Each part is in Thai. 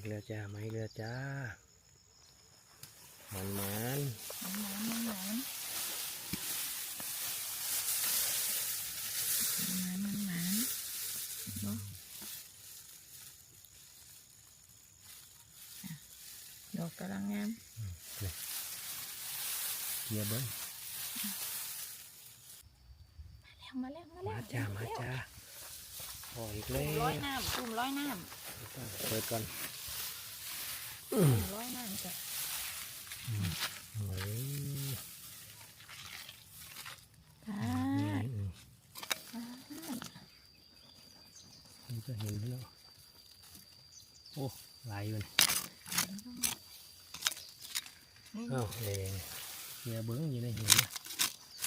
อีกแล้วจ้ามาอีกแล้วจ้ามันมันมันหนานมันหนานมันหนานเนาะอะดอกกำลังงามเกียร์เบิ้งแล้วมาแล้วมาแล้วมาจ้ามาจ้าพออีกแล้จุ่มวร้อยน้ำจุ่มร้อยน้เปิดก่อนำจุ่ม ร้อยน้ำจ้ะโอ้ยอ่านี่อืมมันก็เห็นแล้ว โอ้ลายอยู่นี่อ้าวเองเกียร์เบิ้งอยู่ในหินนะ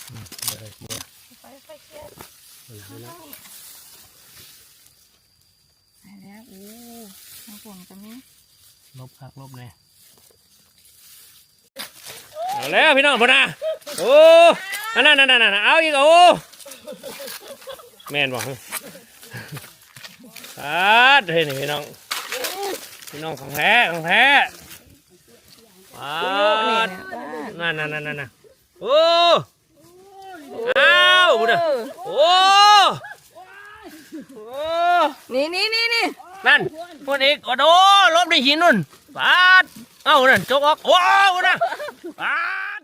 อืมเดี๋ยวเกียร์ไปไปเชียร์เปิดดูแล้วไปแล้วโอ้มาฝนกันนี้ ลบคักลบแน่เอาแล้วพี่น้องพุ่นนะโอ้อันนั่นนั่นนั่นเอาอีกโอ้แม่นบอกอาเฮ้ยนี่พี่น้องพี่น้องของแท้ของแท้ว้าเนี่ยดนะบ้านนั่นนั่นนั่นนั่นโอ้อ้าวบุญอะโอ้โอ้นี่นี่นี่นี่นั่น พุ่นอีกโอ้โหลบในหินนู่นปาดเอ้านั่นจกออกว้าวบุญอะปาด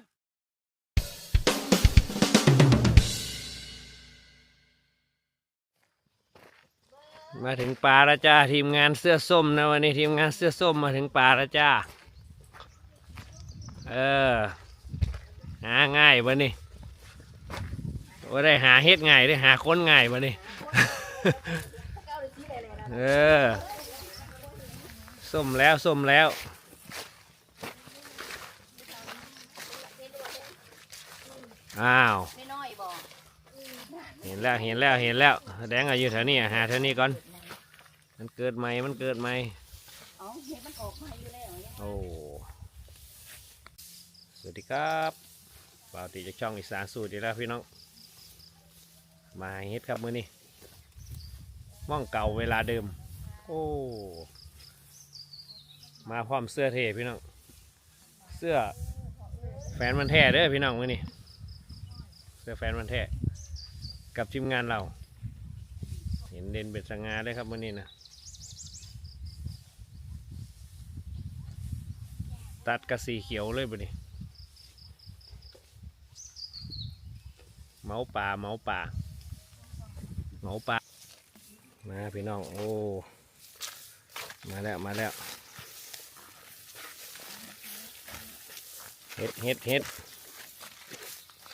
มาถึงป่าล้วจ้าทีมงานเสื้อส้มนะวันนี้ทีมงานเสื้อส้มมาถึงป่าล้วจ้าเออหาง่ายบ่นี่ว่าได้หาเฮ็ดง่ายได้หาคนง่ายบ่นี่เออ ส้มแล้วส้มแล้ว อ้าว ไม่น้อยบอกเห็นแล้วเห็นแล้วเห็นแล้วแสดงว่าอยู่แถวนี้อะหาแถวนี้ก่อน มันเกิดใหม่มันเกิดใหม่เอาเห็ดมันออกมาอยู่แล้วเนี่ยโอ้สวัสดีครับบ่าวตีจากช่องอีสานสูตรอีกแล้วพี่น้อง มาเฮ็ดครับมื้อนี้ม่องเก่าเวลาเดิม โอ้ มาพร้อมเสื้อเท่พี่น้อง เสื้อแฟนมันแท้เด้อพี่น้องมื้อนี้เสื้อแฟนมันแท้กับทีมงานเรา เห็นเด่นเป็นสง่าเลยครับมื้อนี้นะตัดกระสีเขียวเลยบ่นี่เมาป่าเมาป่าเมาป่ามาพี่น้องโอ้มาแล้วมาแล้ว เห็ดเห็ดเห็ด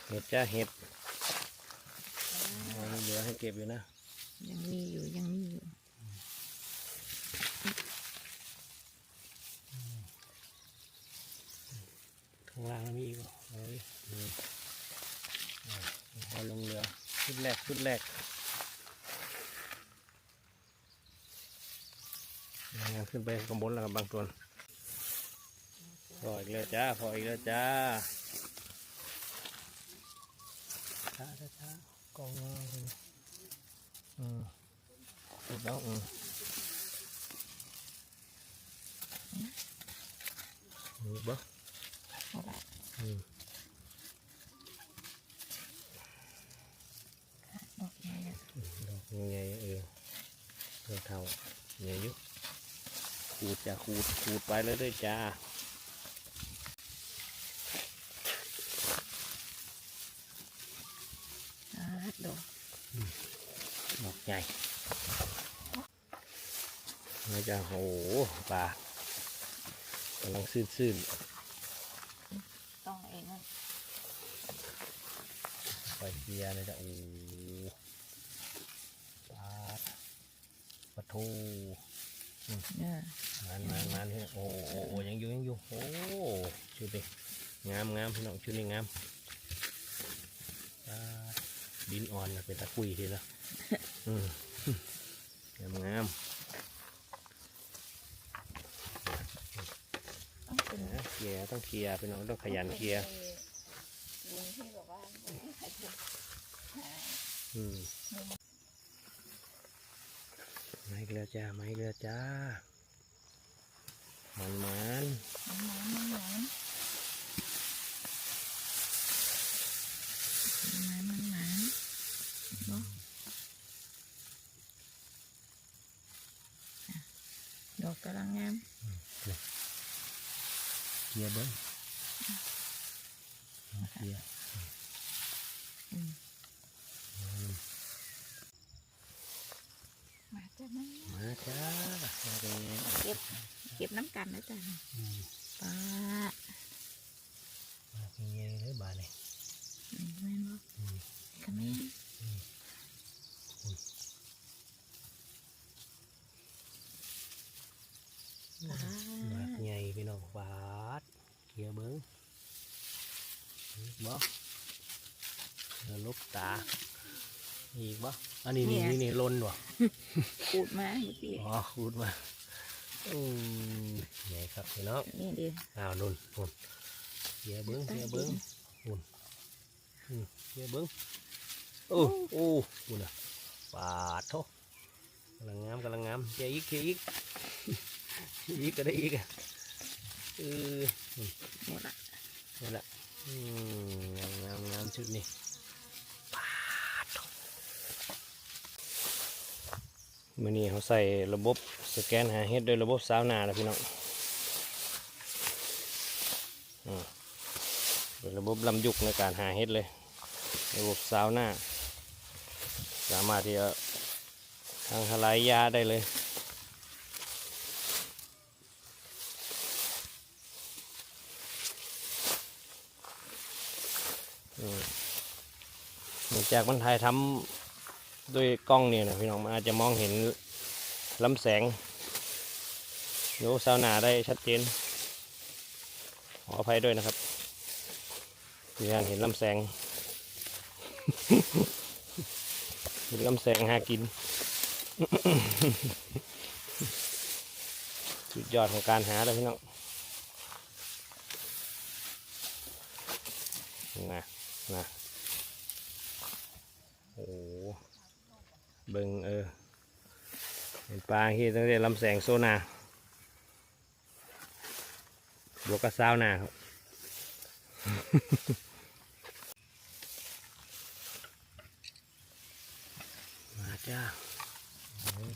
เห็ดจ้าเห็ดเอาเหลือให้เก็บอยู่นะ ยังมีอยู่ยังมีอยู่ข้างล่างมีอีกบ่เอาดินี่อ่าเอาลงเรือชุดแรกชุดแรกงานขึ้นไปข้างบนแล้วครับบางตัว พออีกแล้วจ้าพออีกแล้วจ้าช้าช้าช้ากองงอเลยอืมถูกแล้วอืมนี่บ่เอาละอืมดอกใหญ่อะดอกยังไงเออเออเท่าใหญ่อยุขูดจ้ะขูดขูดไปเลยด้วยจ้า อ่า ดอกดอกใหญ่แล้วจะโอ้โหปลากำลังซื่นซื่นต้องเองนะๆปล่อยเกียร์เลยจ้ะโอ้โหปลาปลาทูเนี่ยมันมันมันพี่น้องโอ้โหโอ้โหยังอยู่ยังอยู่โอ้ชุดนี้งามงามพี่น้องชุดนี้งามปลา ดินอ่อนนะเป็นตะกุยทีละอืมงามงามต้องเป็นนะเคลียร์ต้องเคลียร์พี่น้องต้องขยันเคลียร์ลุงที่บอกว่าอืมมาอีกแล้วจ้ามาอีกแล้วจ้ามันมันมันหวานมันหวานมันมันหวานเนาะอะดอกกำลังงาม เกียร์เบิ้งเอาเกียร์ อืมมาจ้ะมัน มาจ้ามาเลย เก็บเก็บน้ำกันนะจ๊ะ อืม ป้า มาเกียร์เลยบาดเลย อืมแม่นบ่ อืม ขมิ้นป้า มาใหญ่พี่น้องบาด เกียร์เบิ้งอีกบ่แล้วลบตา อีกบ่อันนี้นี่นี่นี่ลนว่ะขูดมาเมื่อกี้อ๋อขูดมาอืมใหญ่ครับพี่น้องนี่ดิอ้าวนุ่นนุ่นเกียร์เบิ้งเกียร์เบิ้งนุ่นอืมเกียร์เบิ้งโอ้โอ้คุณอะปาดโทกำลังงามกำลังงามเกียร์อีกเกียร์อีกอีกก็ได้อีกอะเออ หมดละนั่แหละอืมงามงามงามชุดนี้ปาดมื่อนี้เขาใส่ระบบสแกนหาเฮ็ดโดยระบบสาวนาแล้วพี่น้องอืมเป็นระบบลำยุกในการหาเฮ็ดเลย ระบบสาวนาสามารถที่จะทางทลายยาได้เลย อืมเนื่อง จากมันถ่ายทำด้วยกล้องเนี่ยนะพี่น้องอาจจะมองเห็นลำแสงโยซาวนาได้ชัดเจน ขออภัยด้วยนะครับมีการเห็นลำแสง เห็นลำแสงหากิน สุดยอดของการหาเลยพี่น้องนะนะ โอ้โหเบิ่งเออเป็นปลาที่ตั้งแต่ลำแสงโซนาบวกกับซาวนาครับ มาจ้าโอ้ย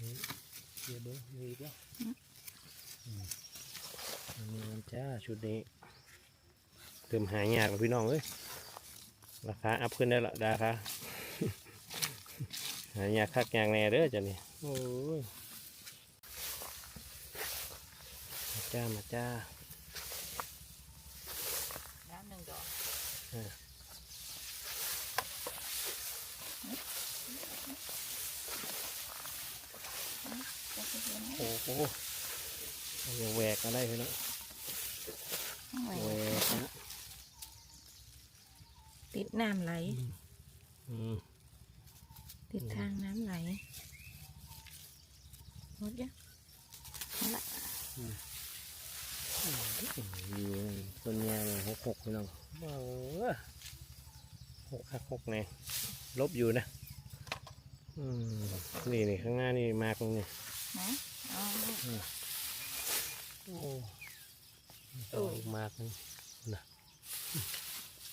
นี่เดี๋ยวเบิ้งมีอีกแล้วอืมอันนี้มันจ้า ชุดนี้เริ่มหายากแล้วพี่น้องเอ้ยราคาอัพขึ้นได้ละราคาหายากคักยางแน่เด้อจ้ะนี่โอ้ยมาจ้ามาจ้าน้ำหนึ่งดอกเออจะไปเห็นไหมโอ้โหอย่าแหวกก็ได้พี่น้องข้างใน แหวกนะติดน้ำไหล อืมติดทางน้ำไหลหมดยังหมดละอยู่ต้นยางหกหกพี่น้องเบ้อหกหักหกแน่ลบอยู่นะ อืม นี่นี่ข้างหน้านี่มากตรงนี้นะเอาโอ้ โอ้อีกมากนึงนะ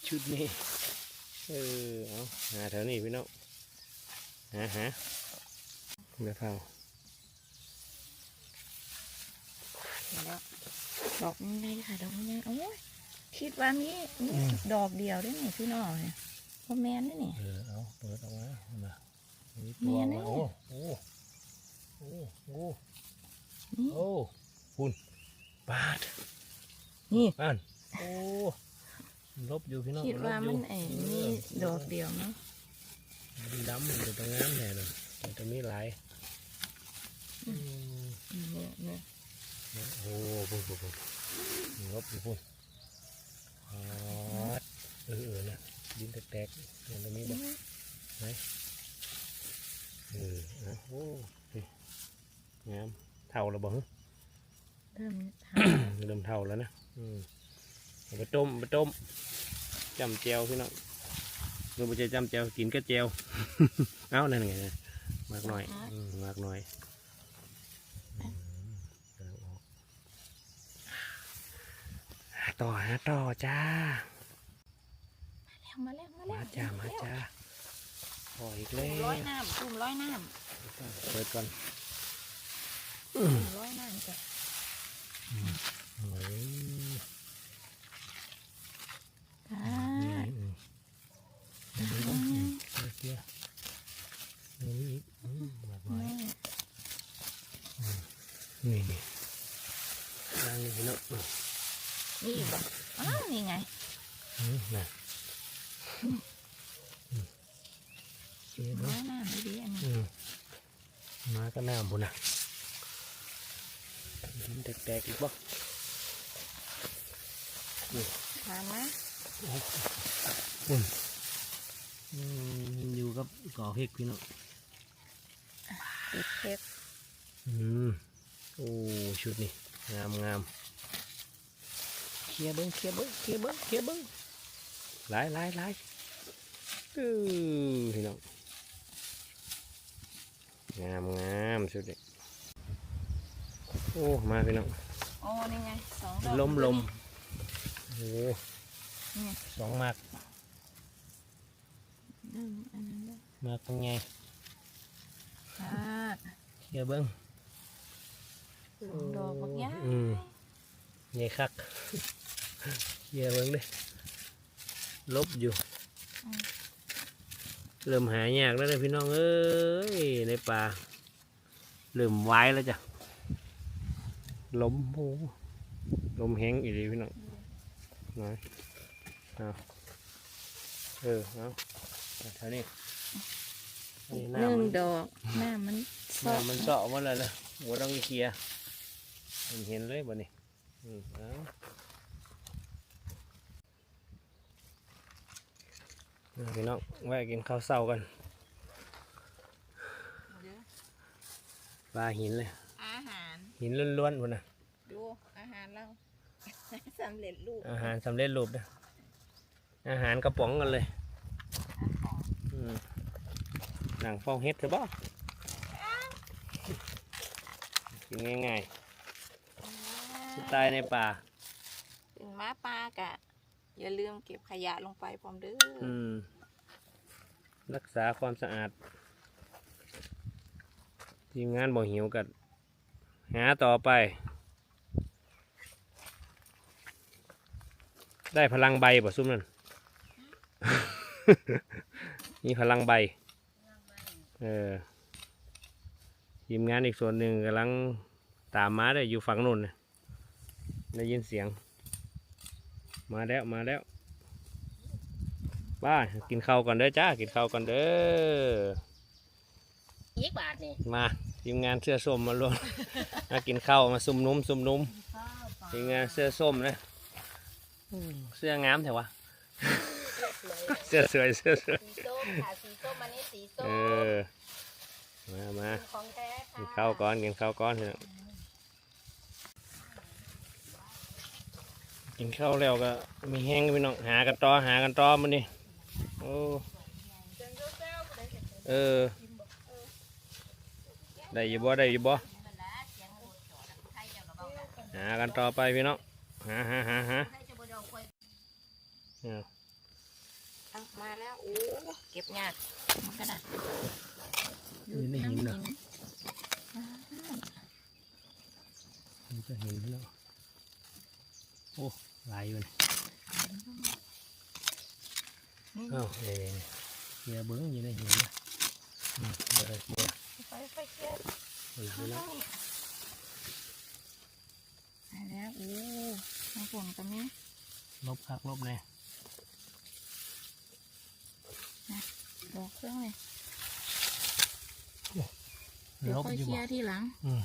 ชุดนี้เออเอาหาแถวนี้พี่น้องหาหาเดี๋ยวเผาเห็นแล้วดอกนี้ไงค่ะดอกนี้ไงโอ้ยคิดว่ามีมีดอกเดียวได้ไหมพี่น้องเนี่ยพ่อแม่นได้นี่เออเอาเปิดออกมาเอามามีเมีตัวยนะมาโอ้โอ้โอ้โอ้นี่โอ้คุณปาด นี่อ่านโอ้ลบอยู่พี่น้องคิดว่าลบอยู่มันไอ้มีดอกเดียวเนาะมันดำมันจะต้องงามแน่เลยมันจะมีหลายอืมเนี่ยเนี่ยโอ้พุ่นพุ่นพุ่นลบอยู่พุ่นปาดเออเออนะดินแตกๆมันจะมีแบบไหนเออเอาองโอ้นี่งามเท่าแล้วบ่ฮะเริ่มทเริ่มเท่าแล้วนะอืมเอา ไปต้มเอาไปต้มจำเจียวพี่น้องเราไปจะจำเจียวกินก็เจียวเอ้านั่นไงนะมากหน่อยอืมมากหน่อยอืมเอาออกหาต่อหาต่อจ้าำมาแล้วมาแล้วมาจ้ามาจ้าพออีกแล้จุ่มวร้อยน้ำจุ่มร้อยน้เปิดก่อนำจุ่มร้อยน้ำจ้ะ โอ้ย อ่า อืมอืมอืมอืมเดี๋ยวเดี๋ยวนี่อีกอืมมากหน่อย นี่นี่ย่างนี่พี่น้องอืม นี่อีกบ่อ้าวนี่ไง อืมน่ะอืมเอ๊ะ ร้ เบิ่ อง ยน้ำดีๆอันนี้ อืมมา ก็น้ำบุญน่ะมันแตกๆอีกบ่ทานนะอืมอืมอยู่กับก่อเห็กพี่น้องติดเผ็ดอืมโอ้ชุดนี่งามงามเคลียร์เบิ้งเคลียร์เบิ้งเคลียร์เบิ้งเคลียร์เบิ้งหลายหลายหลายอือพี่น้อง งามงามชุดนี้โอ้ มาพี่น้องโอ้นี่ไงสองดอกลมลมโอ้นี่สองมากอืมอันนั้นด้วยมากเป็นไงอ่าเคลียร์เบิ้งสองดอกบักย่าอืมไงคักเคลียร์เบิ้งดิลบอยู่ เริ่มหายากแล้วนะพี่น้องเอ้ยในป่าเริ่มไว้แล้วจ้ะลมโอ้ลมแห้งอีกดีพี่น้องน้อยเอาเออเอาเอาเท่านี้อันนี้หน้ำนึ่งมันดอกหน้ามันสดน้ำมันเสาะหมาแล้วนะหัวต้องเคลียร์เห็นเห็นเลยบ่นี่อืมเอาเอา พี่น้องแวะกินข้าวเศร้ากันปลาหินเลย อาหาร หินล้วนๆพุ่นนะดูอาหารเรา สำเร็จรูป อาหารสำเร็จรูปนะอาหารกระป๋องกันเลยอืมหนังฟองเฮ็ดเถอะบ่กินง่ายๆสไตล์ในป่า ถึงม้าปลากะ อย่าลืมเก็บขยะลงไปพร้อมเด้อออืม รักษาความสะอาด ทีมงานบ่หิวกันหาต่อไป ได้พลังใบบ่ซุ่มนั่นมีพลังใบ เออ ทีมงานอีกส่วนหนึ่งกำลังตามมาได้อยู่ฝั่งนู้นน่ะได้ยินเสียง มาแล้วมาแล้วบ้ากินข้าวก่อนเด้อจ้ากินข้าวก่อนเด้ออีกบาทนี่มาทีมงานเสื้อส้มมาลวมากินข้าวมาซุ่มนุ่มซุ่มนุ่มทีมงานเสื้อส้มนะอืมเสื้องามแถวะเสื้อสวยเสื้อสวยสีส้มค่ะสีส้มอันนี้สีส้เอมอมามาของแท้กินค่ะข้าวก่อนกินข้าวก่อนเถอะ กินข้าวแล้วก็มีแห้งพี่น้องหากันต่อหากันต่อมันนี่โอ้เออได้อยู่บ่ได้อยู่บ่หากันต่อไปพี่น้องหาหาหาหาเอาเอามาแล้วโอ้เก็บยากมันก็ได้อยู่ในหินเนาะมันจะเห็นแล้วโอ้ หลายอยู่นี่เอ้าเอ้ยเกียร์เบิ้งอยู่ในหินนะอืมเดี๋ยวเกียร์ไปไปเก็บเฮ้ยพี่น้องมาแล้วโอ้มาฝนกันนี้ลบคักลบแน่ดอกเครื่องเลยลเดี๋ยวบค่อยอยู่เคลีบ่ยร์ทีหลัง อืม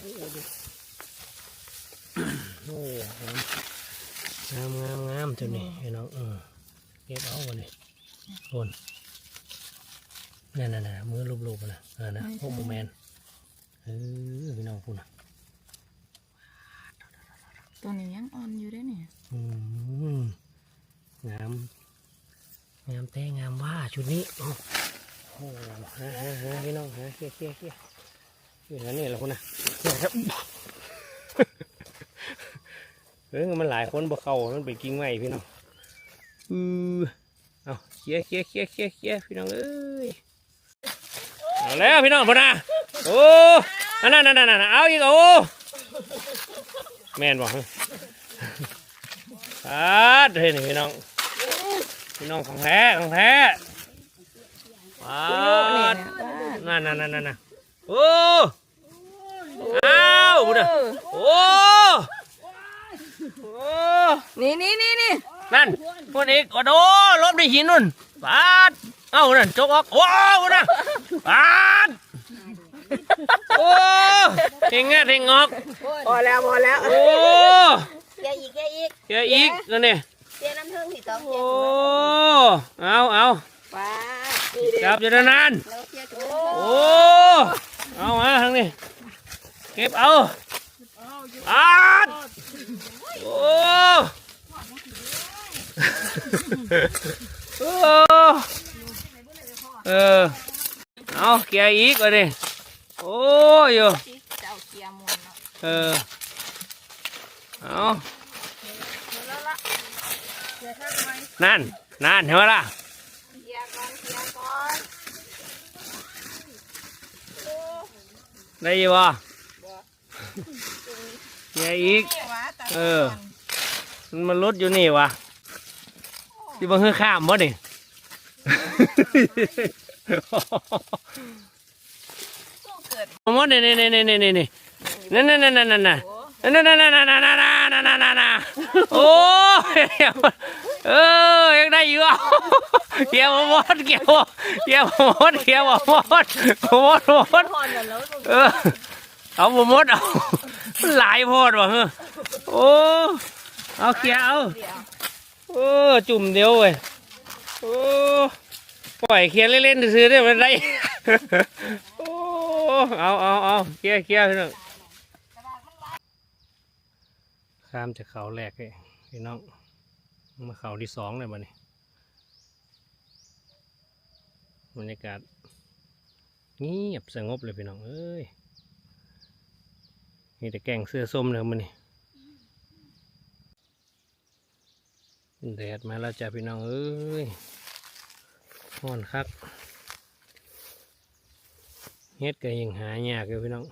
โอ้ งามงามงามตัวนี้พี่น้องอืมเก็บเอาวันนี้คนนั่นน่ะมือลูบๆนะเออนะโอ้โหแมนเออพี่น้องพูดนะตัวนี้ยังอ่อนอยู่เด้เนี่ยอืมงามงามแต่งามว่าชุดนี้โอ้โหฮะฮะฮะพี่น้องฮะเคี้ยเคี้ยเคี้ยอยู่นั่นนี่แหละคุณนะเนี่ยครับ เออมันหลายคนบ่เข้ามันไปกิ้งไม้พี่น้องอือเอาเคี้ยเคี้ยเคี้ยเคี้ยเคี้ยพี่น้องเอ้ยเอาแล้วพี่น้องพอนะโอ้อันนั่นนั่นนั่นเอาอีกโอ้แม่นบ่ฮะอาดเฮ้ยนี่พี่น้องพี่น้องของแท้ของแท้ว้าดนั่นนั่นนั่นนั่นโอ้อ้าวบุญโอ้ นี่นี่นี่นี่นั่นพวกนี้โอ้โหลบในหินนู่นปาดเอ้านั่นจกออกว้าวบุญอะปาดโอ้เฮงแงะเฮงออกพอแล้วพอแล้วโอ้เกียร์อีกเกียร์อีกเจออีกนั่นนี่เกียร์น้ำผึ้งสีตองเกียโอ้ร์เอาเอาป้าจับอยู่นานๆแล้วเกียร์จุ๊โอ้เอามาทางนี้เก็บเอาอาด โอ้โอ้เออเอาเกียอีกเลยโอ้ยเออเอานั่นนั่นเห็นไหมล่ะได้ยังวะ กียร์อีกนี่วะแต่เออ มันมันลดอยู่นี่วะที่บังเฮือข้ามบ่นี่ต้องเกิดมดนี่นี่นี่นี่นี่นี่นั่นนั่นนั่นนั่นนั่นนั่นโอ้นั่นนั่นนั่นนั่นนั่นนั่นนั่นนั่นนั่นนั่นโอ้ยเออยังได้อยู่อะเกี่ยวหมดเกี่ยวเกี่ยวหมดเกี่ยวหมดหมดหมดหมดพอนกันแล้วเออเอาหมดเอา หลายโพดว่ะเฮ้อโอ้เอาเกี่ยวเอาเดี๋ยวโอ้จุ่มเดียวเว้ยโอ้ปล่อยเคียร์เล่นๆซื้อได้มันได้โอ้เอาเอาเอาเคลียเคลียร์พี่น้องข้ามจากเขาแรกเลยพี่น้องมาเขาที่สองเลยบัดนี้บรรยากาศเงียบสงบเลยพี่น้องเอ้ย มีแต่แกงเสื้อส้มเลยมันนี่แดดมาแล้วจ้ะพี่น้องเอ้ยห้อนคักเฮ็ดก็ยังหายากอยู่พี่น้อง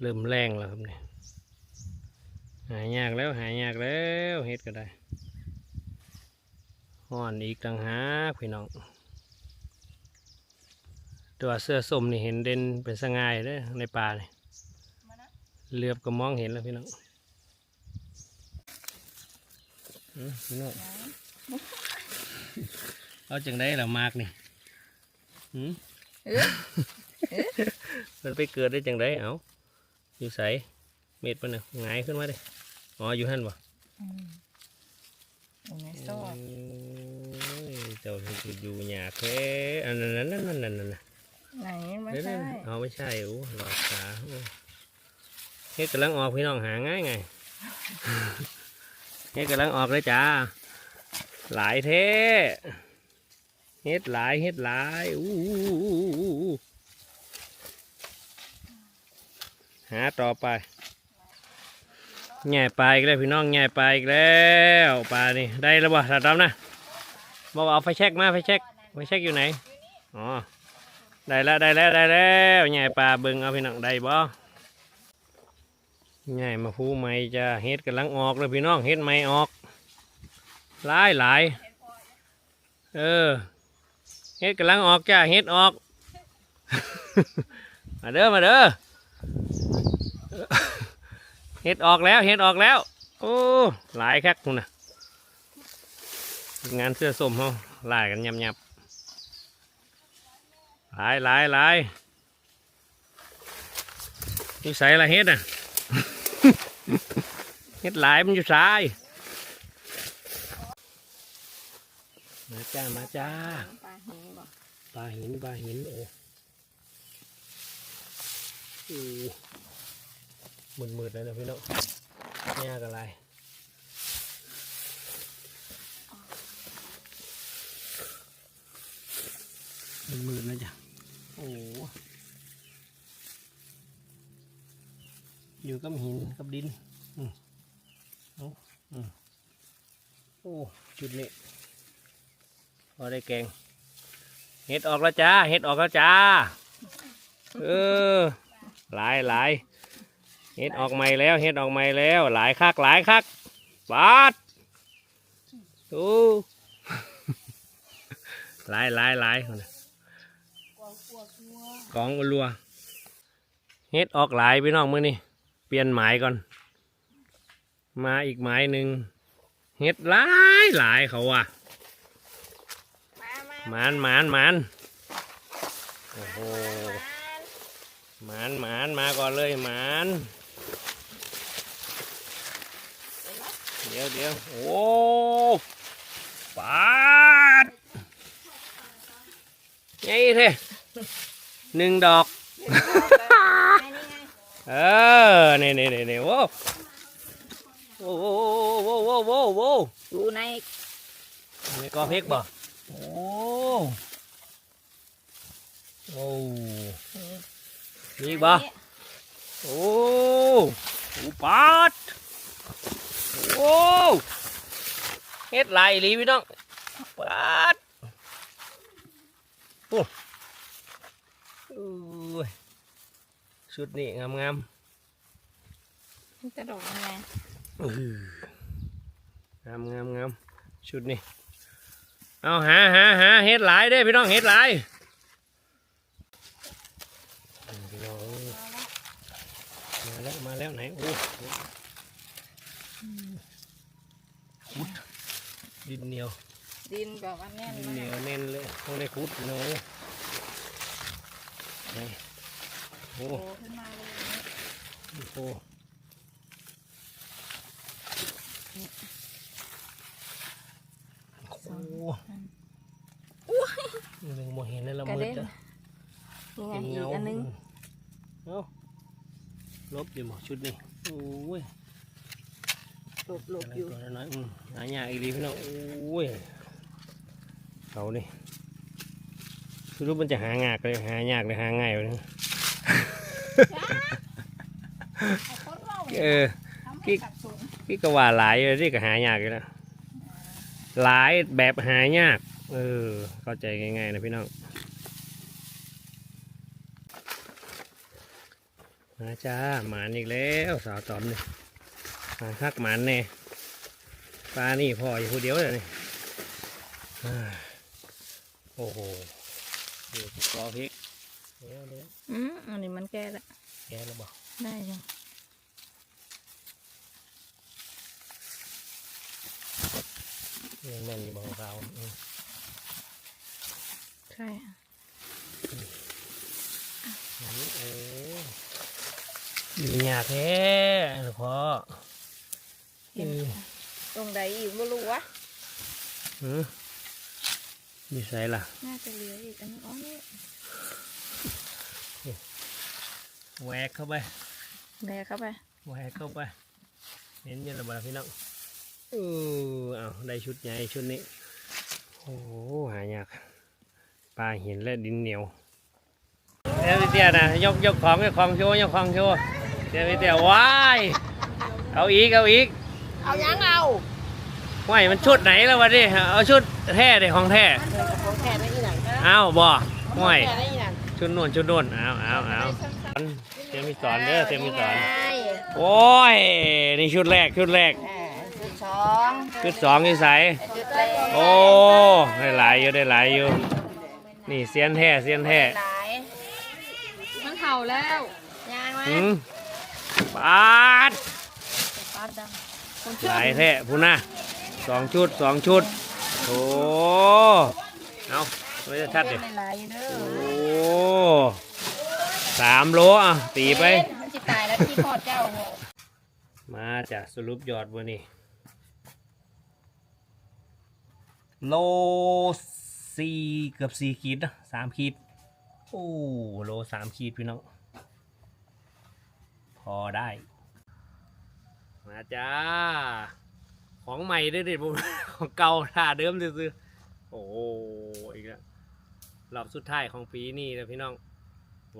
เริ่มแรงแล้วครับเนี่ยหายากแล้วหายากแล้วเฮ็ดก็ได้ห้อนอีกต่างหากพี่น้อง ตัวเสื้อส้มนี่เห็นเด่นเป็นสง่ายเลยในป่าเนี่ยเหลือบก็มองเห็นแล้วพี่น้องอืมพี่น้องเอาจังได้ละมากนี่หืมเออมันไปเกิดได้จังได้เอาอยู่ใสเม็ดมันน่ะหงายขึ้นมาดิอ๋ออยู่หั่นบ่อืมยังไงซอดโอ้ยเจ้าคืออยู่หยาแค่อันนั้นนั่นนั่นนั่นนั่นนั่น ไหนไม่เดี๋ยวใช่ๆเอาไม่ใช่โอ้หลอดขาโอ้เฮ็ดกำลังออกพี่น้องหาง่ายไงเฮ็ดกำลังออกเลยจ้า หลายเท่เฮ็ดหลายเฮ็ดหลายอู้หาต่อไปแง่ปลาอีกแล้วพี่น้องแง่ปลาอีกแล้วปลานี่ได้แล้วบ่ถ้าดำนะบอกว่าเอาไฟแช็กมาไฟแช็กไฟแช็กอยู่ไหนอ๋อ ได้แล้วได้แล้วได้แล้วแง่ปลาเบิ่งเอาพี่น้องได้บ่แง่มาพูใหม่จะเฮ็ดกำลังออกเลยพี่น้องเฮ็ดใหม่ออกหลายหลายเออเฮ็ดกำลังออกจ้าเฮ็ดออก มาเด้อมาเด้อเฮ็ดออกแล้วเฮ็ดออกแล้ว โอ้หลายแคักคุณนะงานเสื้อส้มเขาลายกันยำยับ lại lại lại chú xài là hết à hết lại chú xài มาจ้ามาจ้าปลาหินปลาหินโอ้มืดมืดเลยนะพี่น้องแง่กันไรมืดมืดนะจ้ะ โอ้อยู่กับหินกับดินอืมอาอืมโอ้จุดนี้พอได้แกงเห็ดออกแล้วจ้าเห็ดออกแล้วจ้าเออหลายหลายเห็ดออกใหม่แล้วเห็ดออกใหม่แล้ว หลายคักหลายคักบาดโอ้หลายหลายหลายคน กองอุลัวเห็ดออกหลายพี่น้องมือนี่เปลี่ยนหมายก่อน มาอีกหมายหนึ่งเห็ดหลายหลายเขาว่ะมาหมานหมานหมานโอ้โหหมานหมานมาก่อนเลยหมานเดี๋ยวเดี๋ยวโอ้ปาดไงเท่ หนึ่งดอก เออนี่นี่นี่นี่โว้โว้โว้โว้โว้โว้โว้อยู่ในนี่ก็พริกบ่โอ้โอ้มีอีกบ่โอ้โอ้ปาดโอ้เฮ็ดหลายอีหลีพี่น้องปาดโอ้โอ้ย ชุดนี้งามงามมันจะดอกยังไงๆอื้องามงามงามชุดนี้ เอาหาหาหาเฮ็ดหลายเด้อพี่น้องเฮ็ดหลายพี่น้องมาแล้วมาแล้วไหนโอ้คุดดินเหนียว ดินแบบว่าแน่นดินมาเหนียวกแน่นเลยต้องได้คุดเนาะไหน โอ้โผล่ขึ้นมาเลยโหโอ้โหนี่เป็นโมเห็นแล้วละกระมืดเด็นจ้ะนี่ไงอีกอันนึงเอ้าลบอยู่หมอชุดนี้โอ้ยหลบหลบอยู่น้อยอืมหายาอีหลีพี่น้องโอ้ยเขานี่ คือรู้มันจะหางากเลยหายากเลยหาง่ายเลยคนเราเออทำให้สับสนพี่ก็ว่าหลายเลยที่ก็หายากอยู่แล้วหลายแบบหายาก เออ เข้าใจง่ายๆนะพี่น้องมาจ้าหมานอีกแล้วสาวตอมนี่มาคักหมานแน่ปลานี่พ่ออยู่คนเดียวเลยนี่อ่าโอ้โห เดี๋ยวกอพริกเดี๋ยวเดี๋ยวอืมอันนี้มันแก่ละแกแล้วบอกได้ยังเรื่องแม่นอยู่บอกเราอืมใช่อันนี้โอ้ยยากแท้หลวงพ่อเห็นอืมตรงใดอีกไม่รู้วะหืม มีใส่ล่ะ น่าจะเหลืออีกอันนี้อ๋อนี่แหวกเข้าไปแบกเข้าไปแหวกเข้าไป เห็นอยังระบาดพี่น้องเออเอาได้ชุดใหญ่ชุดนี้ โอ้โหหายากปลาหินและดินเหนียวเดี๋ยวพี่เตี้ยนะยกยกของยกของโชว์ยกของโชว์เดี๋ยวพี่เตี้ยว้ายเอาอีกเอาอีก เอายังเอา ว่ายมันชุดไหนแล้ววะดิเอาชุดแท้เลยของแท้ของแท้ได้ยังไงอ้าวบ่ห่วยแท้ได้ยังไงชุดนู่นชุดนู่นอ้าวอ้าวอ้าวเตรียมมีสอนเด้อเตรียมมีสอนโอ้ยนี่ชุดแรกชุดแรกจุดสองชุดสองที่ใสจุดแรกโอ้ได้หลายอยู่ได้หลายอยู่นี่เสียนแท้เสียนแท้หลายมันเห่าแล้วยางมาหืมปาดปาดดังคนหเชื่อลายแท้พูน่ะ สองชุดสองชุดโอ้เอาไม่จะชัดเล่ดินในหลายอยู่เด้อโอ้สามโลอะตีไป มันจะตายแล้วที่พอดเจ้ามาจากสรุปยอดวันนี้โลสี่เกือบสี่ขีดนะสามขีด โอ้โลสามขีดพี่น้อง พอได้ มาจ้า ของใหม่เด็ดๆผมของเก่าท่าเดิมซื้อโอ้โหอีกแล้วรอบสุดท้ายของปีนี้นะพี่น้อง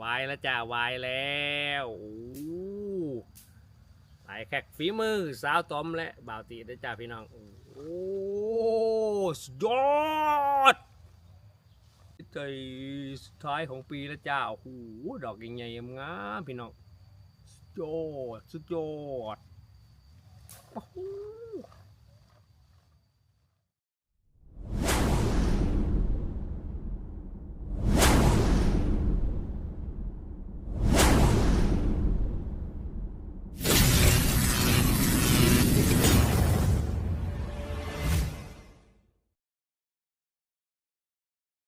วายแล้วจ้าวายแล้วโอ้หลายแขกฝีมือสาวตอมและบ่าวตีนะจ้าพี่น้องโอ้สุดยอดใจสุดท้ายของปีแล้วจ้าโอ้โหดอกใหญ่ๆงามพี่น้องสุดยอดสุดยอดโอ้โห